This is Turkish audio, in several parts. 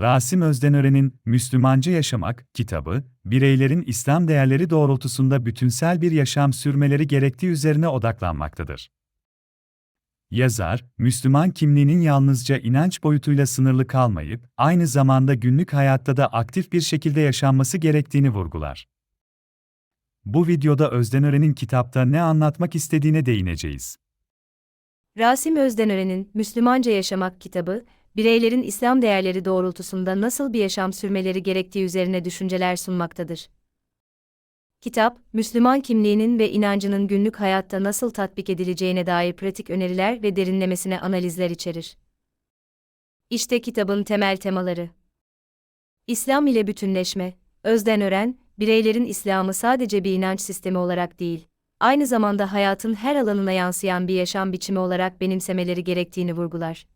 Rasim Özdenören'in Müslümanca Yaşamak kitabı, bireylerin İslam değerleri doğrultusunda bütünsel bir yaşam sürmeleri gerektiği üzerine odaklanmaktadır. Yazar, Müslüman kimliğinin yalnızca inanç boyutuyla sınırlı kalmayıp, aynı zamanda günlük hayatta da aktif bir şekilde yaşanması gerektiğini vurgular. Bu videoda Özdenören'in kitapta ne anlatmak istediğine değineceğiz. Rasim Özdenören'in Müslümanca Yaşamak kitabı, bireylerin İslam değerleri doğrultusunda nasıl bir yaşam sürmeleri gerektiği üzerine düşünceler sunmaktadır. Kitap, Müslüman kimliğinin ve inancının günlük hayatta nasıl tatbik edileceğine dair pratik öneriler ve derinlemesine analizler içerir. İşte kitabın temel temaları. İslam ile bütünleşme, Özden Ören, bireylerin İslam'ı sadece bir inanç sistemi olarak değil, aynı zamanda hayatın her alanına yansıyan bir yaşam biçimi olarak benimsemeleri gerektiğini vurgular.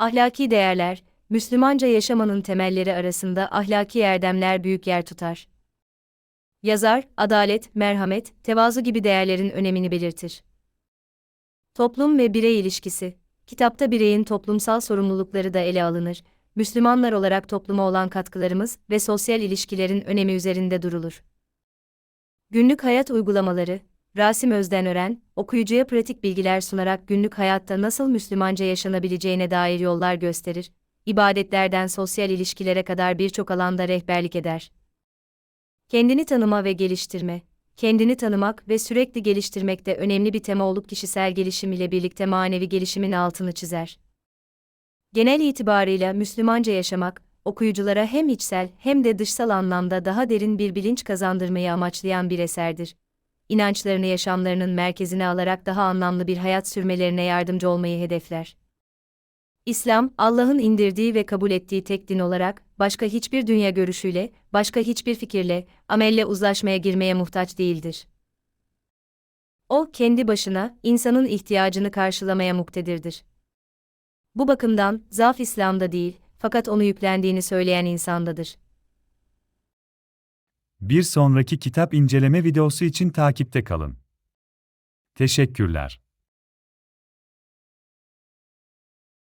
Ahlaki değerler, Müslümanca yaşamanın temelleri arasında ahlaki erdemler büyük yer tutar. Yazar, adalet, merhamet, tevazu gibi değerlerin önemini belirtir. Toplum ve birey ilişkisi, kitapta bireyin toplumsal sorumlulukları da ele alınır. Müslümanlar olarak topluma olan katkılarımız ve sosyal ilişkilerin önemi üzerinde durulur. Günlük hayat uygulamaları, Rasim Özdenören, okuyucuya pratik bilgiler sunarak günlük hayatta nasıl Müslümanca yaşanabileceğine dair yollar gösterir, ibadetlerden sosyal ilişkilere kadar birçok alanda rehberlik eder. Kendini tanıma ve geliştirme, kendini tanımak ve sürekli geliştirmek de önemli bir tema olup kişisel gelişim ile birlikte manevi gelişimin altını çizer. Genel itibarıyla Müslümanca yaşamak, okuyuculara hem içsel hem de dışsal anlamda daha derin bir bilinç kazandırmayı amaçlayan bir eserdir. İnançlarını yaşamlarının merkezine alarak daha anlamlı bir hayat sürmelerine yardımcı olmayı hedefler. İslam, Allah'ın indirdiği ve kabul ettiği tek din olarak, başka hiçbir dünya görüşüyle, başka hiçbir fikirle, amelle uzlaşmaya girmeye muhtaç değildir. O, kendi başına, insanın ihtiyacını karşılamaya muktedirdir. Bu bakımdan, zaaf İslam'da değil, fakat onu yüklendiğini söyleyen insandadır. Bir sonraki kitap inceleme videosu için takipte kalın. Teşekkürler.